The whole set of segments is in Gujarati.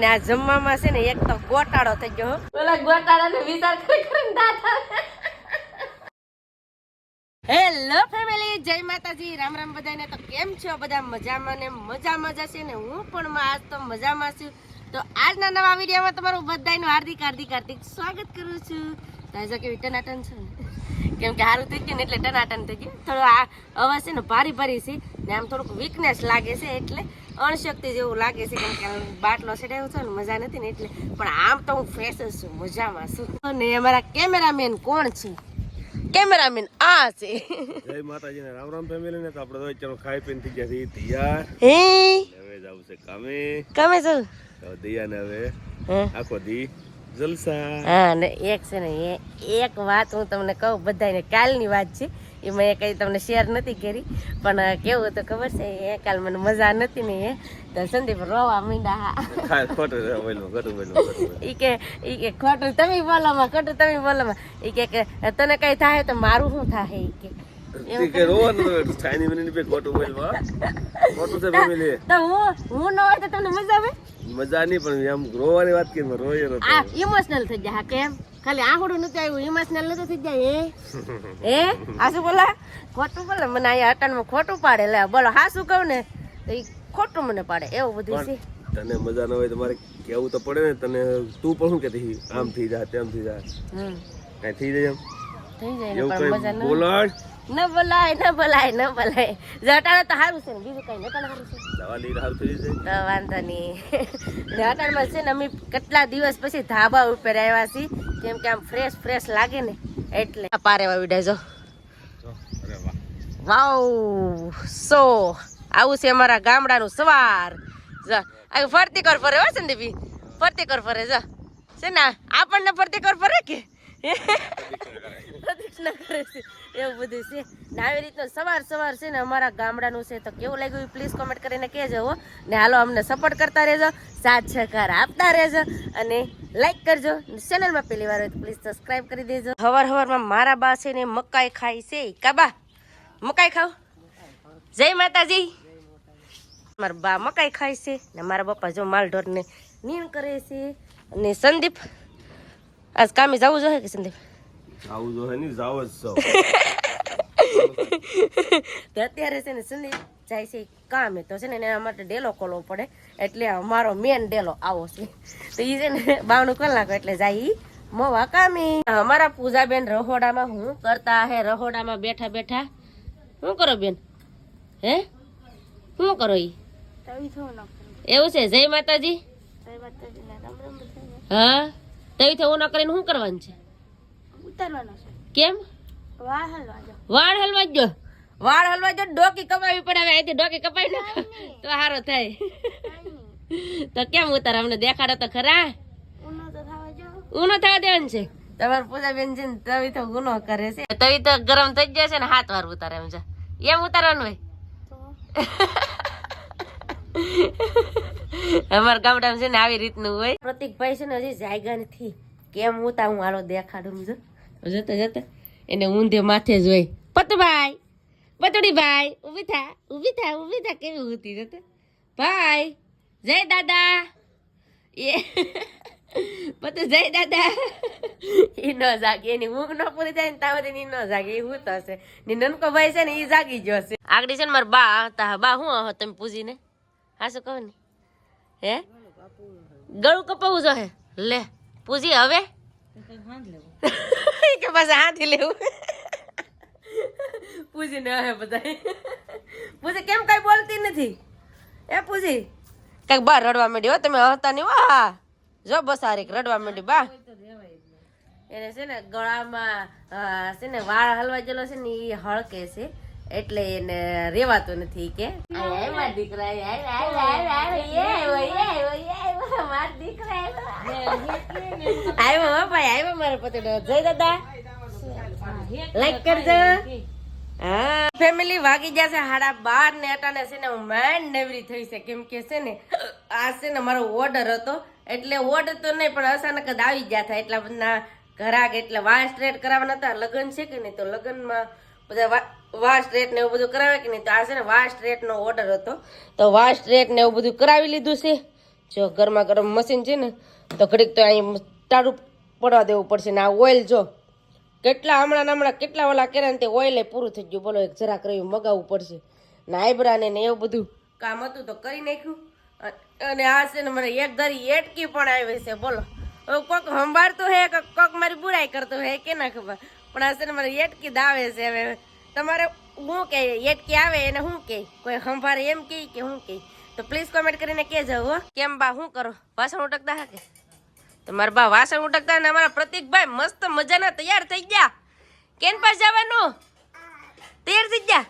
ને આ જમવામાં છે ને એક તો ગોટાળો થઈ ગયો. પેલા ગોટાળાને વિચાર કરી કરીને દાંત હેલો ફેમિલી જય માતાજી. રામ રામ બધાને. તો કેમ છો બધા? મજામાં ને મજામાં જ હશે ને? હું પણ આજ તો મજામાં છું. તો આજના નવા વિડીયોમાં તમારું બધાનું હાર્દિક હાર્દિક હાર્દિક સ્વાગત કરું છું. તો આજે કેવી ટનાટન છે? કેમ કે સારું થઈ ગયું ને એટલે ટનાટન થઈ ગયું. થોડો આ અવાજ છે ને ભારી ભારી છે ને આમ થોડુંક વીકનેસ લાગે છે એટલે અણશક્તિ જેવું લાગે છે કેમ કે બાટલો ચડાવ્યો છે ને મજા નથી ને એટલે. પણ આમ તો હું ફ્રેશ છું મજામાં છું. અને અમારા કેમેરામેન કોણ છે? કેમેરામેન આ છે. જય માતાજી ને રામ રામ ફેમિલી ને તો આપણે તો ચાલો ખાઈ પીને થઈ ગયા છે તૈયાર હે? હવે જવું છે કામે. કમે છો? તો દૈયાને હવે આખો દી જલસા. હા ને એક છે ને એક વાત હું તમને કહું બધાને કાલની વાત છે. એ મેં કઈ તમને શેર નથી કરી પણ કેવું હતું ખબર છે? એ કાલ મને મજા નથી ને એ. તો સંદીપ રોવા મીંડા ખોટું. ઈ કે ઈ કે ખોટું તમે બોલોમાં ખોટું તમે બોલોમાં ઈ કે તને કઈ થાય તો મારું શું થાય? ઈ કે મજા નહીં પણ એમ રોવાની વાત કરી રોય ઇમોશનલ થઈ જાય કેમ? ખાલી આહુડું નથી આવ્યું ઇમોશનલ નથી થઈ જાય એ એ આ શું બોલા? ખોટું બોલે? મને અહીંયા અટાણમાં ખોટું પાડે લે બોલો હા શું કહું ને? તો ઈ ખોટું મને પાડે એવું બધું છે. તને મજા ન હોય તમારે કેવું તો પડે ને તને તું પણ શું કહેતી? આમ થઈ જા તેમ થઈ જા. હમ. કાંઈ થઈ જાય એમ? થઈ જાય પણ મજા ન બોલાડ ન બોલાય ન બોલાય ન બોલાય. જો અટાણે તો સારું છે ને બીજું કઈ નટાણે સારું છે. દવા લઈ હાલ થઈ જાય. તો વાંધો નહીં. જટાણમાં અટાણમાં છે ને અમે કેટલા દિવસ પછી ધાબા ઉપર આવ્યા છીએ. કેમ કે આમ ફ્રેશ ફ્રેશ લાગે ને એટલે. પારે વાવી વિડા જો. જો, વાવ સો. આવું છે અમારા ગામડાનું સવાર. જા આ ફરતી કર ફરે હો સંદીપી. ફરતી કર ફરે જા. છે ને આપણને ફરતી કર ફરે કે? પ્રદક્ષિણા કરે છે, એવું બધું છે. ને આવી રીતનો સવાર સવાર છે ને અમારા ગામડાનું છે, તો કેવું લાગ્યું? પ્લીઝ કોમેન્ટ કરીને કહેજો હો. ને હાલો અમને સપોર્ટ કરતા રહેજો, સાથ સહકાર આપતા રહેજો, અને લાઈક કરજો. ચેનલમાં પહેલી વાર હોય તો પ્લીઝ સબસ્ક્રાઈબ કરી દેજો. હવાર હવારમાં મારા બા છે ને મકાઈ ખાય છે. કાબા મકાઈ ખાવ? જય માતાજી. મારા બા મકાઈ ખાય છે. ને મારા પપ્પા જો માલ ઢોરને નીણ કરે છે. અને સંદીપ, આજ કામે જવું જોઈએ કે સંદીપ? આવું જો હે ની જાવ જ છો. તો અત્યારે છે ને સુનિલ જાય છે કામે. તો છે ને એના માટે ડેલો ખોલવો પડે. એટલે અમારો મેન ડેલો આવો છે. તો એ છે ને બાવનું કલાક એટલે જાય ઈ મોવા કામે. અમારા પૂજાબેન રહોડામાં હું કરતા હે રહોડામાં બેઠા બેઠા. શું કરો બેન? હે? શું કરો ઈ? એવું છે? જય માતાજી. હા? તવી થવું ન કરીને શું કરવાનું છે? કેમ? વાળ હલવા જો વાળ હલવા જો ડોકી કપાવી પડે હવે અહીંથી ડોકી કપાવી નાખો. તો સારો થાય. તો કેમ ઉતાર? અમને દેખાડો તો ખરા. ઊનો થવા દેવાનું છે. તમારે પૂજાબેન છે ને તવી તો ગુનો કરે છે. તવી તો ગરમ થઈ જશે ને હાથ વાર ઉતારે એમ છે. એમ ઉતારવાનું હોય. અમારા ગામડામાં છે ને આવી રીતનું હોય. પ્રતિકભાઈ છે ને હજી જાયગા નથી. કેમ ઉતા હું હાલો દેખાડું જો જતા જતા એને ઊંધે માથે જોઈ પતભાઈ પતડી ભાઈ ઊભી થા ઊભી થા ઊભી થા. કેવી ઊભી જતા. ભાઈ જય દાદા. એ પતુ જય દાદા. ઈ ન જાગે એની ઊંઘ ન પૂરી થાય ને તાવરે સુધી ન જાગે એ હું હશે ને નનકો ભાઈ છે ને એ જાગી ગયો છે આગળ છે ને મારા બા હતા બા હું આવો તમે પૂજીને? હા શું કહો ને? હે? ગળું કપાવું જો હે. લે પૂજી હવે. કે બસ હાથી લેવું પૂજી ને હે બધા પૂજી કેમ કઈ બોલતી નથી એ પૂજી કંઈક બા રડવા માંડી હો તમે હતા નહીં વાહ જો બસ હારીક રડવા માંડી બા એને છે ને ગળામાં છે ને વાળ હલવા ગયેલો છે ને એ હળકે છે એટલે એને રેવાતું નથી કે આય, આય, મારા દીકરા આવ્યો, મારા દીકરા આવ્યો. આવ્યો હો ભાઈ આવ્યો મારો પતેડો જય દાદા. લાઈક કરજો. હા ફેમિલી વાગી જશે સાડા બાર ને અટાણે છે ને હું માંડ નવરી થઈ છે. કેમ કે છે ને આ છે ને મારો ઓર્ડર હતો. એટલે ઓર્ડર તો નહીં પણ અચાનક જ આવી ગયા હતા. એટલા બધા ઘરાક એટલે વાળ સ્ટ્રેટ કરાવવાના હતા. લગ્ન છે કે નહીં તો લગ્નમાં બધા વા- વાળ સ્ટ્રેટ ને એવું બધું કરાવે કે નહીં તો આ છે ને વાસ્ટ સ્ટ્રેટ નો ઓર્ડર હતો. તો વાસ્ટ સ્ટ્રેટ ને એવું બધું કરાવી લીધું છે. જો ગરમા ગરમ મશીન છે ને, તો ઘડીક તો અહીં તાળું પડવા દેવું પડશે ને આ ઓઇલ જો. કેટલા હમણાં હમણાં કેટલા ઓલા કર્યા ને તે ઓઇલે પૂરું થઈ ગયું. બોલો એક જરાક રહ્યું, મગાવવું પડશે. ને આઈબ્રાને ને એવું બધું કામ હતું તો કરી નાખ્યું. અને આ છે ને મને એક ઘરી એટકી પણ આવી છે, બોલો. કોક તો હે કોક મારી બુરાઈ કરતું હે, કે ના ખબર. પણ આ છે ને મને એટકી દાવે છે હવે. તમારે હું કે, એટકી આવે એને હું કે? કોઈ સંભાળે એમ કહે કે હું કે? તો પ્લીઝ કોમેન્ટ કરીને કહેજો હો કેમ બા શું કરો? વાસણ ઉટકતા હા કે? તો મારા બા વાસણ ઉટકતા ને અમારા પ્રતિકભાઈ મસ્ત મજાના તૈયાર થઈ ગયા. કેન પાસ જવાનું? તૈયાર થઈ ગયા?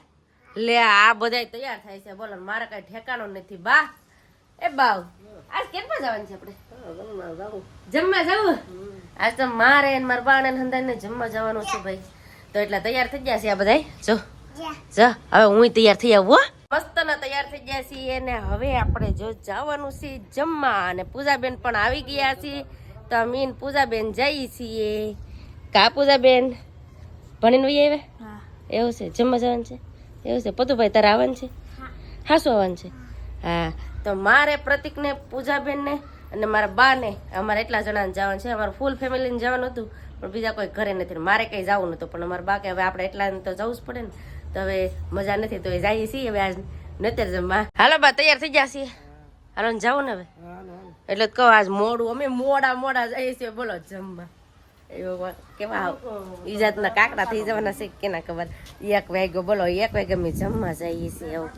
લે આ બધાય તૈયાર થાય છે. બોલો મારે કઈ ઠેકાણો નથી બા. એ બાવ આજ પાસ જવાનું છે આપણે? જમવા જવું? આજ તો મારે મારા બા ને હંદાને જમવા જવાનું છે ભાઈ. તો એટલે તૈયાર થઈ ગયા છે આ બધાય? જો. જો. હવે હું તૈયાર થઈ આવું હો. મસ્ત ના તૈયાર થઈ ગયા છીએ ને હવે આપણે જો જવાનું છે જમવા અને પૂજાબેન પણ આવી ગયા છીએ તો અમે પૂજાબેન જઈએ છીએ. કા પૂજાબેન? ભણીને વહી આવ્યા? એવું છે? જમવા જવાનું છે? એવું છે? પતુભાઈ તારે આવવાનું છે? હા. શું આવવાનું છે? હા. તો મારે પ્રતિકને પૂજાબેનને અને મારા બાને અમારે એટલા જણાને જવાનું છે. અમારું ફૂલ ફેમિલીને જવાનું હતું પણ બીજા કોઈ ઘરે નથી. મારે કંઈ જવું નહોતું પણ અમારા બા કે હવે આપણે એટલા તો જવું જ પડે ને. તો હવે મજા નથી તો એ જઈએ છીએ હવે આજ નતર જમવા. હાલો બા તૈયાર થઈ ગયા છીએ. હાલો ને જાઉં ને હવે. એટલે જ કહું આજ મોડું અમે મોડા મોડા જઈએ છીએ બોલો જમવા. એવો કેવા ઈ જાતના કાકડા થઈ જવાના છે કે ના ખબર? એક વાગ્યો બોલો એક વાગે અમે જમવા જઈએ છીએ એવું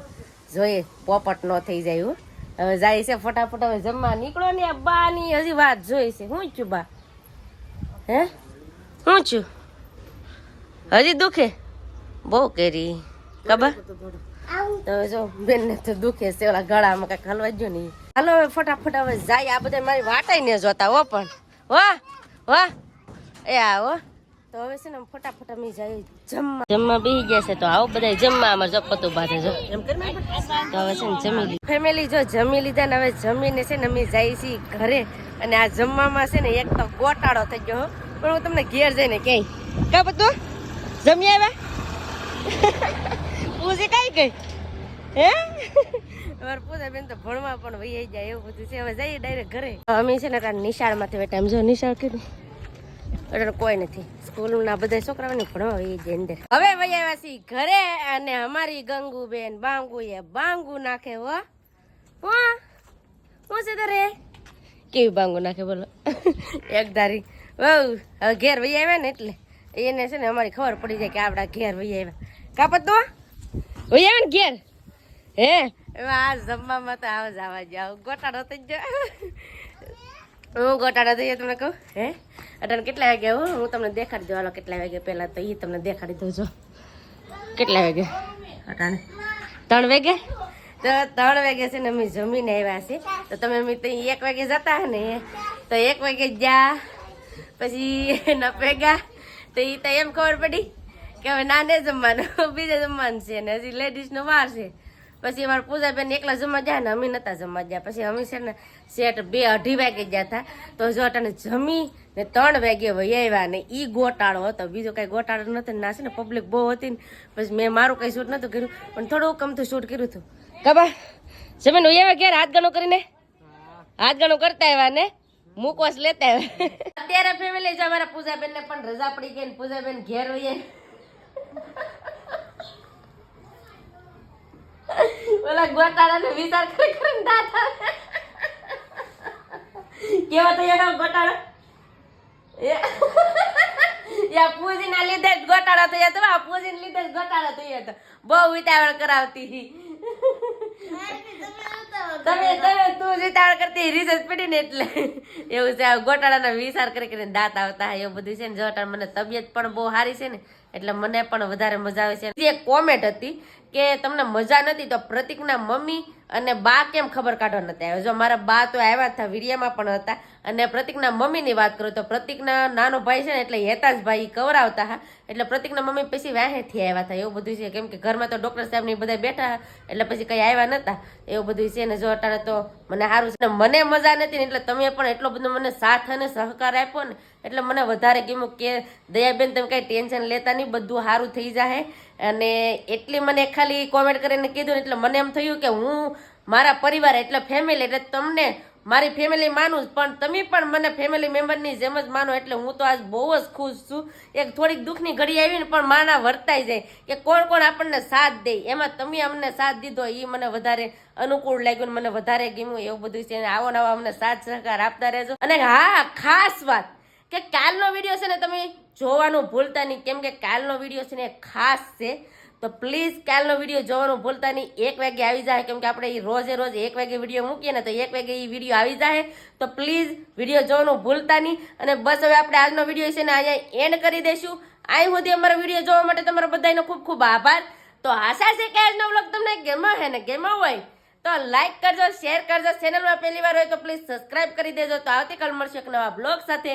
જોઈએ પોપટ ન થઈ જાય એવું હવે જાય છે ફટાફટ હવે જમવા નીકળો ને બા ની હજી વાત જોઈ છે. હું છું બા? હે? હું છું? હજી દુખે? બહુ કેરી. ખબર? તો જો બેન ને તો દુખે છે, ઓલા ગળામાં કંઈક હલવા જો નહીં હાલો હવે ફટાફટ હવે જાય, આ બધા મારી વાટાઈ ને જોતા, હો પણ. વાહ વાહ એ આવો. તો હવે છે ને ફટાફટ અમે જઈએ જમવા. જમવા બેસી ગયા છે, તો આવો બધા જમવા અમારે જો પતું બાંધે જો. એમ તો હવે છે ને જમી લીધું. ફેમિલી જો જમી લીધા ને હવે જમીને છે ને અમે જઈએ છીએ ઘરે. અને આ જમવામાં છે ને એક તો ગોટાળો થઈ ગયો, હો. પણ હું તમને ઘેર જઈને ક્યાંય. કા બધું? જમી આવ્યા? પૂછી કઈ કઈ હે? ભણવા પણ વહી એવું બધું છે. હવે જઈએ ડાયરેક્ટ ઘરે. અમે છે ને નિશાળમાંથી બેઠા એમ જો નિશાળ કીધું એટલે કોઈ નથી. સ્કૂલના બધા છોકરાઓને ભણવા વહી જાય અંદર. હવે આવ્યા ઘરે અને અમારી ગંગુ બેન બાંગુ એ બાંગુ નાખે હો. હું? છે તારે? કેવી બાંગુ નાખે બોલો? એક ધારી. હવે ઘેર વહી આવ્યા ને એટલે. એને છે ને અમારી ખબર પડી જાય કે આપડા ઘેર વહી આવ્યા. કાપત? તો આવ્યા ઘેર. હે? આ જમવામાં તો આવ જવા જાવ ગોટાડો થઈ ગયો. હું ગોટાડો થઈ તમને કહું? હે? અટાણે કેટલા વાગે હો હું તમને દેખાડી દઉં. હાલો કેટલા વાગે પહેલાં તો એ તમને દેખાડી દઉં છો કેટલા વાગે? અટાણે. ત્રણ વાગે? તો ત્રણ વાગે છે ને અમે જમીને આવ્યા છે તો તમે અમે તો એક વાગે જતા હે ને. તો એક વાગે જા. પછી એના ભેગા. તો એ તો એમ ખબર પડી. કે હવે નાને જમવાનું, બીજે જમવાનું છે ને હજી લેડીઝનો વાર છે. પછી અમારા પૂજાબેન એકલા જમવા જાય ને અમે નતા જમવા ગયા. પછી અમે છે ને સેટ બે અઢી વાગે ગયા હતા તો જો અટાને જમી ને ત્રણ વાગે વૈયા ને એ ગોટાળો હતો. બીજો કાંઈ ગોટાળો નતો ને છે ને પબ્લિક બહુ હતી ને. પછી મેં મારું કંઈ શૂટ નતું કર્યું. પણ થોડું કમતું શૂટ કર્યું હતું. કબા, જમીન વૈયા ઘેર? હાથ ગણો કરીને? હાથ ગણો કરતા આવ્યા ને? મુકવાસ લેતા આવ્યા. અત્યારે ફેમિલી છે અમારા પૂજાબેન ને પણ રજા પડી ગઈ ને, પૂજાબેન ઘેર વહી ઓલા ગોટાળાને વિચાર કરી કરીને દાંત આવે. કેવો તો એનો ગોટાળો? યા પૂજીના લીધે જ ગોટાળો થયો. હતો પૂજીને લીધે જ ગોટાળો થયો. હતો બહુ વિતાવળ કરાવતી તમે તમે તું જીતાડ કરતી રીસર્ચ પડી ને એટલે. એવું છે ગોટાળાના વિચાર કરી કરીને દાંત આવતા એવું બધું છે ને. જો મને તબિયત પણ બહુ સારી છે ને, એટલે મને પણ વધારે મજા આવે છે. એક કોમેન્ટ હતી કે તમને મજા નથી તો પ્રતિકના મમ્મી અને બા કેમ ખબર કાઢવા નથી આવ્યા? જો મારા બા તો આવ્યા હતા વિડીયામાં પણ હતા. અને પ્રતિકના મમ્મીની વાત કરું તો પ્રતિકના નાનો ભાઈ છે ને, એટલે હેતાજભાઈ કવરાવતા હા. એટલે પ્રતિકના મમ્મી પછી વાહેથી આવ્યા હતા એવું બધું છે. કેમ કે ઘરમાં તો ડૉક્ટર સાહેબ ને બધા બેઠા એટલે પછી કંઈ આવ્યા નતા. એવું બધું છે ને, જો અટાણે તો મને સારું છે. ને મને મજા નથી ને, એટલે તમે પણ એટલો બધો મને સાથ અને સહકાર આપ્યો ને, એટલે મને વધારે ગમ્યું કે દયાબેન તમે કાંઈ ટેન્શન લેતા નહીં, બધું સારું થઈ જાય અને એટલી મને ખાલી કોમેન્ટ કરીને કીધું એટલે મને એમ થયું કે હું મારા પરિવાર એટલે ફેમિલી એટલે તમને મારી ફેમિલી માનું પણ તમે પણ મને ફેમિલી મેમ્બરની જેમ જ માનો એટલે હું તો આજ બહુ જ ખુશ છું. એક થોડીક દુઃખની ઘડી આવી ને પણ માના વર્તાઈ જાય કે કોણ કોણ આપણને સાથ દે. એમાં તમે અમને સાથ દીધો એ મને વધારે અનુકૂળ લાગ્યું મને વધારે ગમ્યું એવું બધું છે. આવો નવા અમને સાથ સહકાર આપતા રહેજો. અને હા, ખાસ વાત. કે કાલનો વીડિયો છે ને તમે જોવાનું ભૂલતા નહીં. કેમ કે કાલનો વીડિયો છે ને ખાસ છે. તો પ્લીઝ કાલનો વીડિયો જોવાનું ભૂલતા નહીં. એક વાગે આવી જાય. કેમ કે આપણે રોજે રોજ એક વાગે વીડિયો મૂકીએ ને તો એક વાગે એ વીડિયો આવી જાય. તો પ્લીઝ વીડિયો જોવાનું ભૂલતા નહીં. અને બસ હવે આપણે આજનો વીડિયો છે ને અહીંયા એન્ડ કરી દઈશું. અહીં સુધી અમારો વીડિયો જોવા માટે તમારો બધાનો ખૂબ ખૂબ આભાર. તો આશા છે કે આજનો બ્લોગ તમને ગેમો હે ને ગેમો હોય, તો લાઈક કરજો શેર કરજો. ચેનલમાં પહેલી વાર હોય તો પ્લીઝ સબસ્ક્રાઇબ કરી દેજો. તો આવતીકાલ મળશે એક નવા બ્લોગ સાથે.